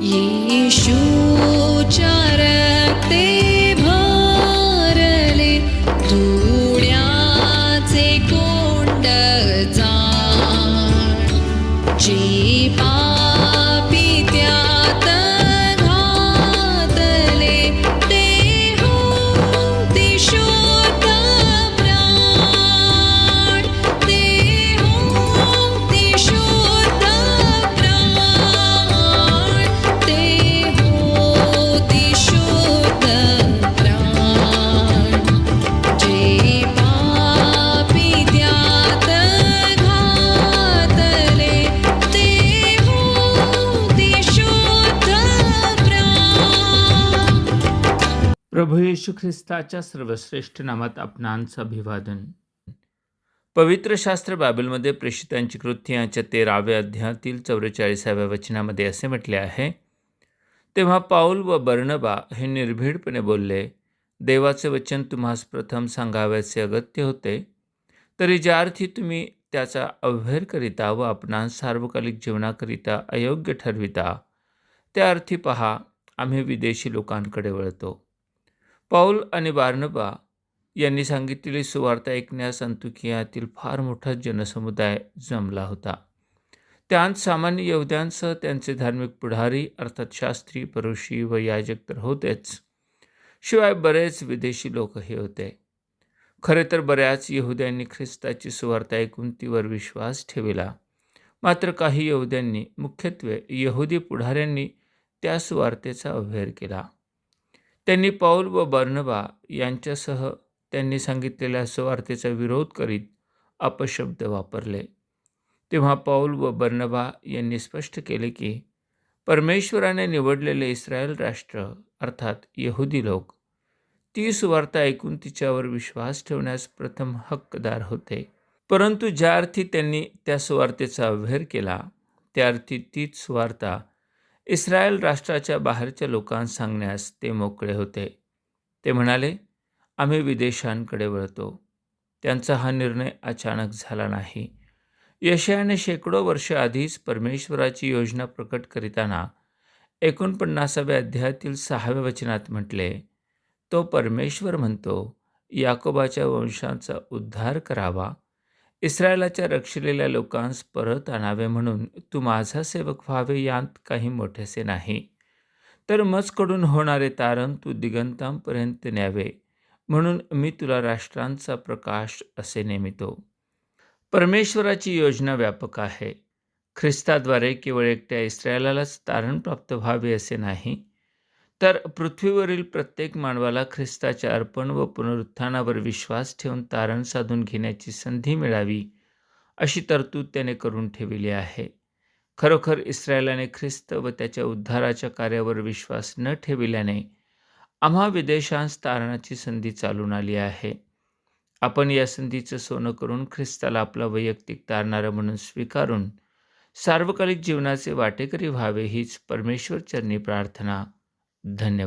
一树 प्रभू येशू ख्रिस्ताच्या सर्वश्रेष्ठ नामात आपणांचं अभिवादन. पवित्र शास्त्र बायबलमध्ये प्रेषितांची कृती याच्या तेराव्या अध्यायातील चौवेचाळीसाव्या वचनामध्ये असे म्हटले आहे तेव्हा पाऊल व बर्णबा हे निर्भीडपणे बोलले देवाचे वचन तुम्हास प्रथम सांगावयाचे अगत्य होते. तरी ज्या अर्थी तुम्ही त्याचा अव्हेर करिता व आपणास सार्वकालिक जीवनाकरिता अयोग्य ठरविता त्या अर्थी पहा आम्ही विदेशी लोकांकडे वळतो. पाऊल आणि बार्नबा यांनी सांगितलेली सुवार्ता ऐकण्यास अंतुकियातील फार मोठा जनसमुदाय जमला होता. त्यात सामान्य यवद्यांसह त्यांचे धार्मिक पुढारी अर्थात शास्त्री परुषी व याजक तर होतेच. शिवाय बरेच विदेशी लोकही होते. खरे तर बऱ्याच यहुद्यांनी ख्रिस्ताची सुवार्ता ऐकून तीवर विश्वास ठेविला. मात्र काही यहुद्यांनी मुख्यत्वे यहुदी पुढाऱ्यांनी त्या सुवार्तेचा अव्हेर केला. त्यांनी पाऊल व बर्नबा यांच्यासह त्यांनी सांगितलेल्या सुवार्थेचा विरोध करीत अपशब्द वापरले. तेव्हा पाऊल व बर्नबा यांनी स्पष्ट केले की परमेश्वराने निवडलेले इस्रायल राष्ट्र अर्थात यहुदी लोक ती सुवार्ता ऐकून तिच्यावर विश्वास ठेवण्यास प्रथम हक्कदार होते. परंतु ज्या अर्थी त्यांनी त्या सुवार्थेचा अवहेर केला त्या अर्थी तीच सुवार्ता इस्रायल राष्ट्राच्या बाहेरच्या लोकांना सांगण्यास ते मोकळे होते. ते म्हणाले आम्ही विदेशांकडे वळतो. त्यांचा हा निर्णय अचानक झाला नाही. यशयाने शेकडो वर्ष आधीच परमेश्वराची योजना प्रकट करीताना एकोणपन्नासाव्या अध्यायातील सहाव्या वचनात म्हटले तो परमेश्वर म्हणतो याकोबाच्या वंशांचा उद्धार करावा इस्रायलाच्या रक्षलेल्या लोकांस परत आणावे म्हणून तू माझा सेवक व्हावे यांत काही मोठेसे नाही. तर मजकडून होणारे तारण तू दिगंतांपर्यंत न्यावे म्हणून मी तुला राष्ट्रांचा प्रकाश असे नेमितो. परमेश्वराची योजना व्यापक आहे. ख्रिस्ताद्वारे केवळ एकट्या इस्रायलालाच तारण प्राप्त व्हावे असे नाही तर पृथ्वीवरील प्रत्येक मानवाला ख्रिस्ताच्या अर्पण व पुनरुत्थानावर विश्वास ठेवून तारण साधून घेण्याची संधी मिळावी अशी तरतूद त्याने करून ठेवली आहे. खरोखर इस्रायलाने ख्रिस्त व त्याच्या उद्धाराच्या कार्यावर विश्वास न ठेविल्याने आम्हा विदेशांस तारणाची संधी चालून आली आहे. आपण या संधीचं सोनं करून ख्रिस्ताला आपला वैयक्तिक तारणारा म्हणून स्वीकारून सार्वकालिक जीवनाचे वाटेकरी व्हावे हीच परमेश्वरचरणी प्रार्थना. धन्यवाद.